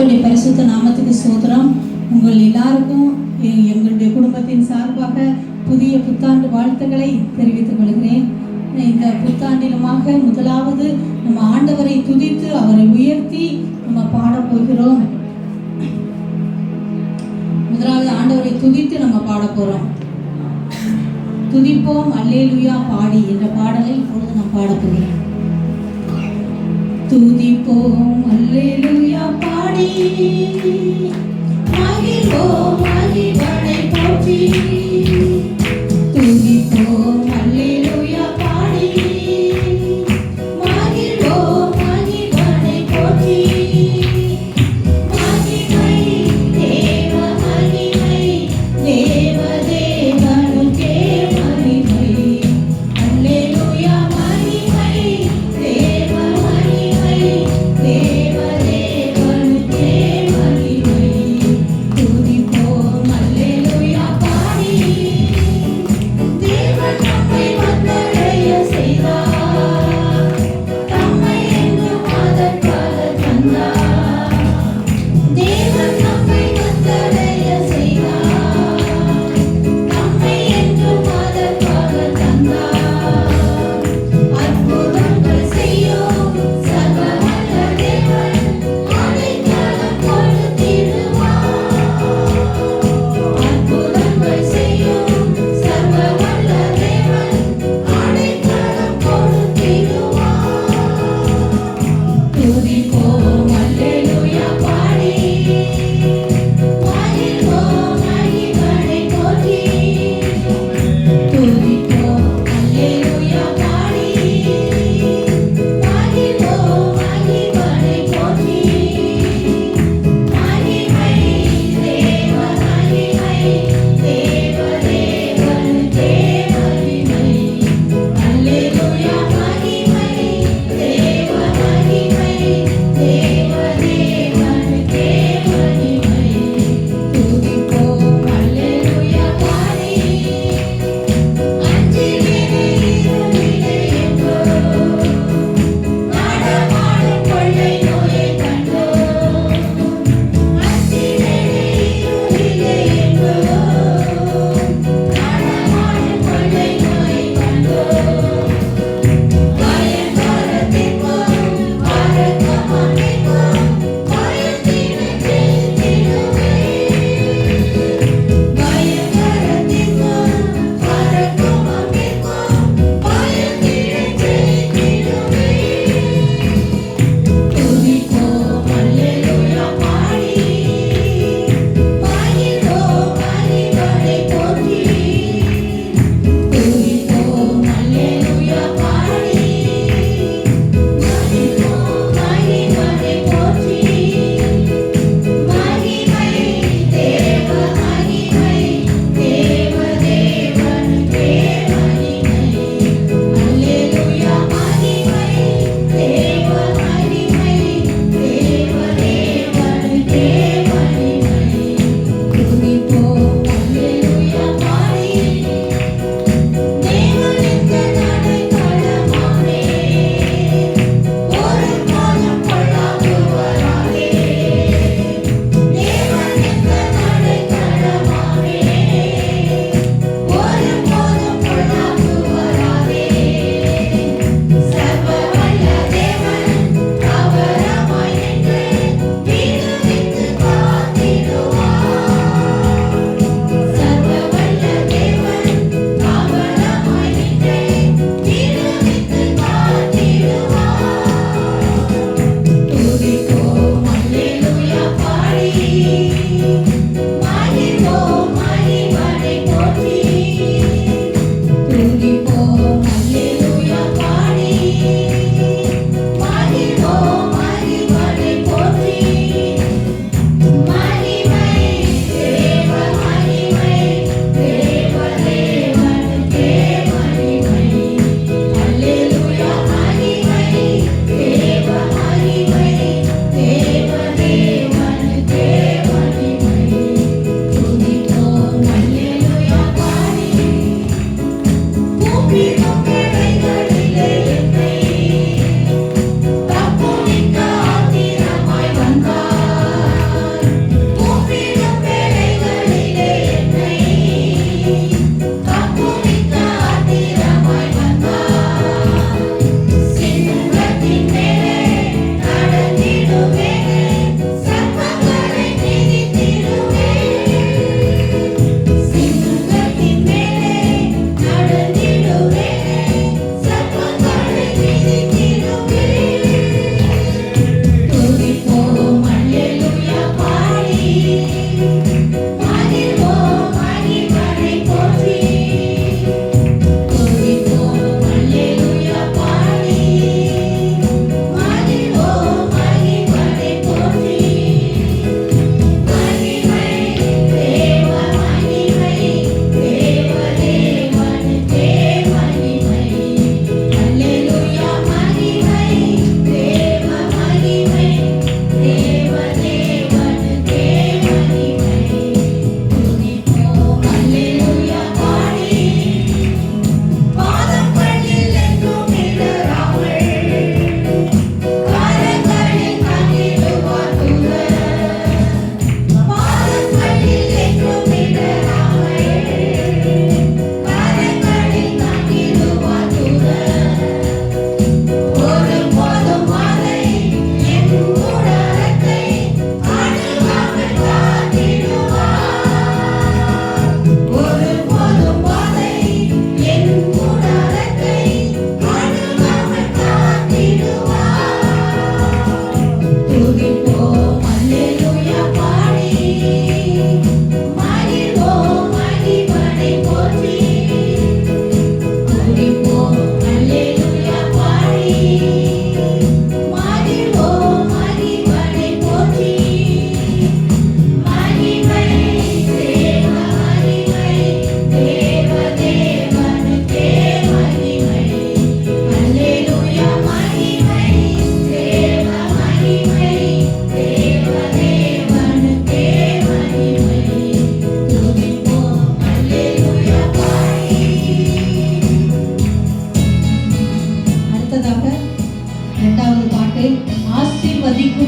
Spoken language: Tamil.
கர்த்தருடைய பரிசுத்த நாமத்துக்கு சோதரம் உங்கள் எல்லாருக்கும் எங்களுடைய குடும்பத்தின் சார்பாக புதிய புத்தாண்டு வாழ்த்துக்களை தெரிவித்துக் கொள்கிறேன். இந்த புத்தாண்டிலுமாக முதலாவது நம்ம ஆண்டவரை துதித்து அவரை உயர்த்தி நம்ம பாடப் போகிறோம். முதலாவது ஆண்டவரை துதித்து நம்ம பாட போறோம். துதிப்போம் அல்லேலுயா பாடி என்ற பாடலை இப்பொழுது துதிப்போம். அல்லேலூயா பாடி. மகிழ்வோம் மகிழ்வனை போற்றி துதிப்போம் அல்லேலூயா.